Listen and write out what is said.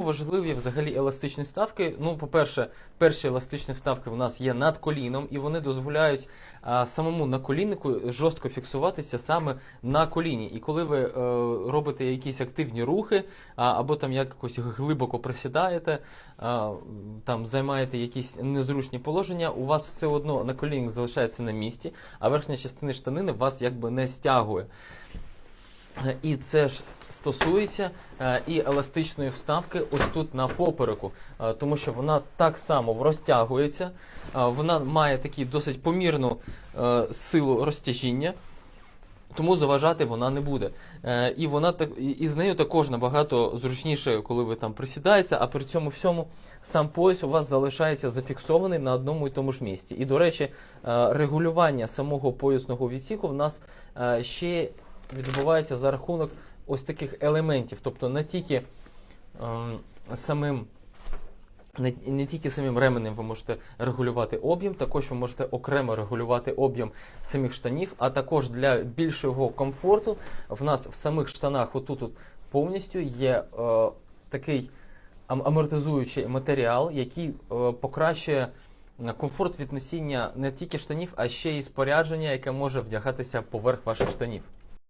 Важливі взагалі еластичні вставки. Ну, по-перше, перші еластичні вставки у нас є над коліном, і вони дозволяють а, самому наколіннику жорстко фіксуватися саме на коліні. І коли ви е, робите якісь активні рухи, а, або там якось глибоко присідаєте, а, там займаєте якісь незручні положення, у вас все одно наколінник залишається на місці, а верхня частина штанини вас якби не стягує. І це ж стосується е, і еластичної вставки ось тут на попереку, е, тому що вона так само розтягується, е, вона має таку досить помірну силу розтяжіння. Тому заважати вона не буде. Е, і вона так і з нею також набагато зручніше, коли ви там присідаєте, а при цьому всьому сам пояс у вас залишається зафіксований на одному і тому ж місці. І, до речі, е, регулювання самого поясного відсіку в нас е, ще відбувається за рахунок ось таких елементів. Тобто не тільки ем, самим. Не, не тільки самим ременем ви можете регулювати об'єм, також ви можете окремо регулювати об'єм самих штанів, а також для більшого комфорту в нас в самих штанах отут от повністю є е, такий амортизуючий матеріал, який е, покращує комфорт від носіння не тільки штанів, а ще й спорядження, яке може вдягатися поверх ваших штанів.